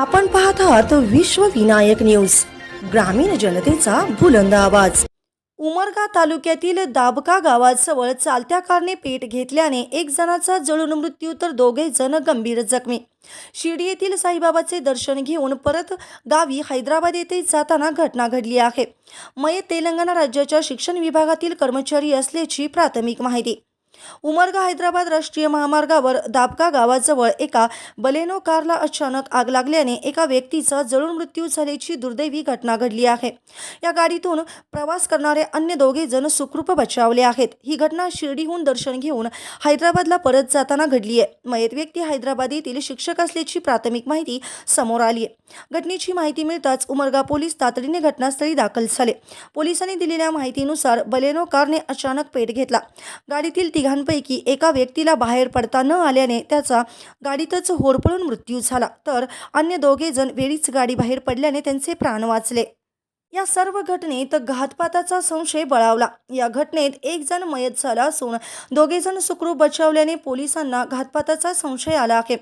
आपण पाहत आहात विश्व विनायक न्यूज ग्रामीण जनतेचा बुलंद आवाज. उमरगा तालुक्यातील दाबका गावाजवळ चालत्या कारने पेट घेतल्याने एक जणाचा जळून मृत्यू तर दोघे जण गंभीर जखमी. शिर्डी येथील साईबाबाचे दर्शन घेऊन परत गावी हैदराबाद येथे जाताना घटना घडली आहे. मय तेलंगणा राज्याच्या शिक्षण विभागातील कर्मचारी असल्याची प्राथमिक माहिती. उमरगा हैदराबाद राष्ट्रीय महामार्गावर दाबका गावाजवळ एका बलेनो कारला अचानक आग लागल्याने एका व्यक्तीचा जळून मृत्यू झाल्याची दुर्दैवी घटना घडली आहे. या गाडीतून प्रवास करणारे अन्य दोघे जण सुखरूप बचावले आहेत. ही घटना शिर्डीहून दर्शन घेऊन हैदराबादला परत जाताना घडली आहे. मयत व्यक्ती हैदराबाद येथील शिक्षक असल्याची प्राथमिक माहिती समोर आली आहे. घटनेची माहिती मिळताच उमरगा पोलीस तातडीने घटनास्थळी दाखल झाले. पोलिसांनी दिलेल्या माहितीनुसार बलेनो कारने अचानक पेट घेतला. गाडीतील तिघांपैकी एका व्यक्तीला बाहेर पडता न आल्याने त्याचा गाडीतच होरपळून मृत्यू झाला. तर अन्य दोघे जण वेळीच गाडी बाहेर पडल्याने त्यांचे प्राण वाचले. या सर्व घटनेत घातपाताचा संशय बळावला. या घटनेत एक जण मयत झाला असून दोघे जण सुखरूप बचावल्याने पोलिसांना घातपाताचा संशय आला आहे.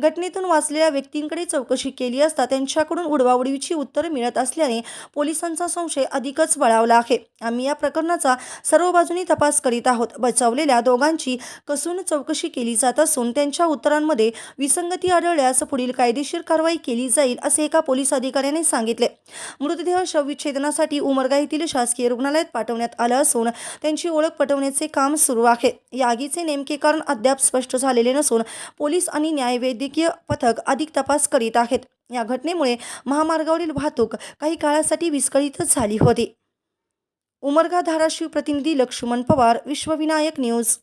घटनेतून वाचलेल्या व्यक्तींकडे चौकशी केली असता त्यांच्याकडून उडवाउडवीची उत्तरं मिळत असल्याने पोलिसांचा संशय अधिकच बळावला आहे. आम्ही या प्रकरणाचा सर्व बाजूनी तपास करीत आहोत. बचावलेल्या दोघांची कसून चौकशी केली जात असून त्यांच्या उत्तरांमध्ये विसंगती आढळल्यास पुढील कायदेशीर कारवाई केली जाईल असे एका पोलीस अधिकाऱ्याने सांगितले. मृतदेह शवी शवविच्छेदनासाठी उमरगा येथील शासकीय रुग्णालयात पाठवण्यात आलं असून त्यांची ओळख पटवण्याचे काम सुरू आहे. या आगीचे नेमके कारण अद्याप स्पष्ट झालेले नसून पोलीस आणि न्यायवैद्यकीय पथक अधिक तपास करीत आहेत. या घटनेमुळे महामार्गावरील वाहतूक काही काळासाठी विस्कळीतच झाली होती. उमरगा धाराशिव प्रतिनिधी लक्ष्मण पवार विश्वविनायक न्यूज.